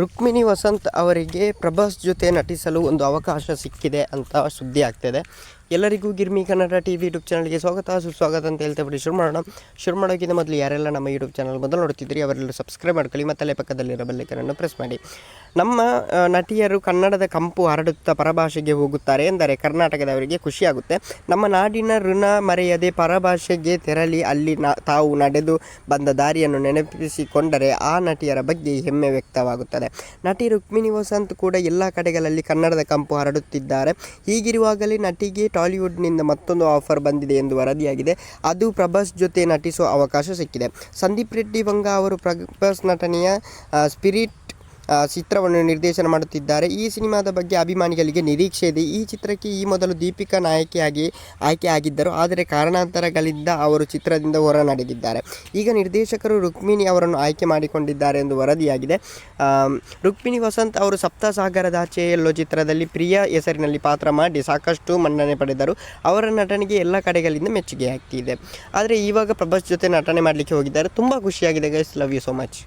ರುಕ್ಮಿಣಿ ವಸಂತ್ ಅವರಿಗೆ ಪ್ರಭಾಸ್ ಜೊತೆ ನಟಿಸಲು ಒಂದು ಅವಕಾಶ ಸಿಕ್ಕಿದೆ ಅಂತ ಸುದ್ದಿ ಆಗ್ತಿದೆ. ಎಲ್ಲರಿಗೂ Girmi Kannada T V YouTube ಚಾನಲ್ಗೆ ಸ್ವಾಗತ, ಸುಸ್ವಾಗತ ಅಂತ ಹೇಳ್ತಾ ಬಿಡಿ ಶುರು ಮಾಡೋಣ ಶುರು ಮಾಡೋಕ್ಕಿಂತ ಮೊದಲು ಯಾರೆಲ್ಲ ನಮ್ಮ ಯೂಟ್ಯೂಬ್ ಚಾನಲ್ ಮೊದಲು ನೋಡ್ತಿದ್ರಿ ಅವರೆಲ್ಲ ಸಬ್ಸ್ಕ್ರೈಬ್ ಮಾಡ್ಕೊಳ್ಳಿ, ಮತ್ತು ಅಲ್ಲೇ ಪಕ್ಕದಲ್ಲಿರೋ ಬೆಲ್ಲೈಕನನ್ನು ಪ್ರೆಸ್ ಮಾಡಿ. ನಮ್ಮ ನಟಿಯರು ಕನ್ನಡದ ಕಂಪು ಹರಡುತ್ತಾ ಪರಭಾಷೆಗೆ ಹೋಗುತ್ತಾರೆ ಎಂದರೆ ಕರ್ನಾಟಕದವರಿಗೆ ಖುಷಿಯಾಗುತ್ತೆ ನಮ್ಮ ನಾಡಿನ ಋಣ ಮರೆಯದೆ ಪರಭಾಷೆಗೆ ತೆರಳಿ ಅಲ್ಲಿ ನಾ, ತಾವು ನಡೆದು ಬಂದ ದಾರಿಯನ್ನು ನೆನಪಿಸಿಕೊಂಡರೆ ಆ ನಟಿಯರ ಬಗ್ಗೆ ಹೆಮ್ಮೆ ವ್ಯಕ್ತವಾಗುತ್ತದೆ. ನಟಿ ರುಕ್ಮಿಣಿ ವಸಂತ್ ಕೂಡ ಎಲ್ಲ ಕಡೆಗಳಲ್ಲಿ ಕನ್ನಡದ ಕಂಪು ಹರಡುತ್ತಿದ್ದಾರೆ. ಹೀಗಿರುವಾಗಲೇ ನಟಿಗೆ ಟಾಲಿವುಡ್ನಿಂದ ಮತ್ತೊಂದು ಆಫರ್ ಬಂದಿದೆ ಎಂದು ವರದಿಯಾಗಿದೆ. ಅದು ಪ್ರಭಾಸ್ ಜೊತೆ ನಟಿಸುವ ಅವಕಾಶ ಸಿಕ್ಕಿದೆ. ಸಂದೀಪ್ ರೆಡ್ಡಿ ವಂಗ ಅವರು ಪ್ರಭಾಸ್ ನಟನೆಯ ಸ್ಪಿರಿಟ್ ಚಿತ್ರವನ್ನು ನಿರ್ದೇಶನ ಮಾಡುತ್ತಿದ್ದಾರೆ. ಈ ಸಿನಿಮಾದ ಬಗ್ಗೆ ಅಭಿಮಾನಿಗಳಿಗೆ ನಿರೀಕ್ಷೆ ಇದೆ. ಈ ಚಿತ್ರಕ್ಕೆ ಈ ಮೊದಲು ದೀಪಿಕಾ ನಾಯಕಿಯಾಗಿ ಆಯ್ಕೆ ಆಗಿದ್ದರು. ಆದರೆ ಕಾರಣಾಂತರಗಳಿಂದ ಅವರು ಚಿತ್ರದಿಂದ ಹೊರ ನಡೆದಿದ್ದಾರೆ ಈಗ ನಿರ್ದೇಶಕರು ರುಕ್ಮಿಣಿ ಅವರನ್ನು ಆಯ್ಕೆ ಮಾಡಿಕೊಂಡಿದ್ದಾರೆ ಎಂದು ವರದಿಯಾಗಿದೆ. ರುಕ್ಮಿಣಿ ವಸಂತ್ ಅವರು ಸಪ್ತಸಾಗರದಾಚೆ ಎಲ್ಲೋ ಚಿತ್ರದಲ್ಲಿ ಪ್ರಿಯ ಹೆಸರಿನಲ್ಲಿ ಪಾತ್ರ ಮಾಡಿ ಸಾಕಷ್ಟು ಮನ್ನಣೆ ಪಡೆದರು. ಅವರ ನಟನೆಗೆ ಎಲ್ಲ ಕಡೆಗಳಿಂದ ಮೆಚ್ಚುಗೆ ಆಗ್ತಿದೆ. ಆದರೆ ಇವಾಗ ಪ್ರಭಾಸ್ ಜೊತೆ ನಟನೆ ಮಾಡಲಿಕ್ಕೆ ಹೋಗಿದ್ದಾರೆ. ತುಂಬ ಖುಷಿಯಾಗಿದೆ guys love you so much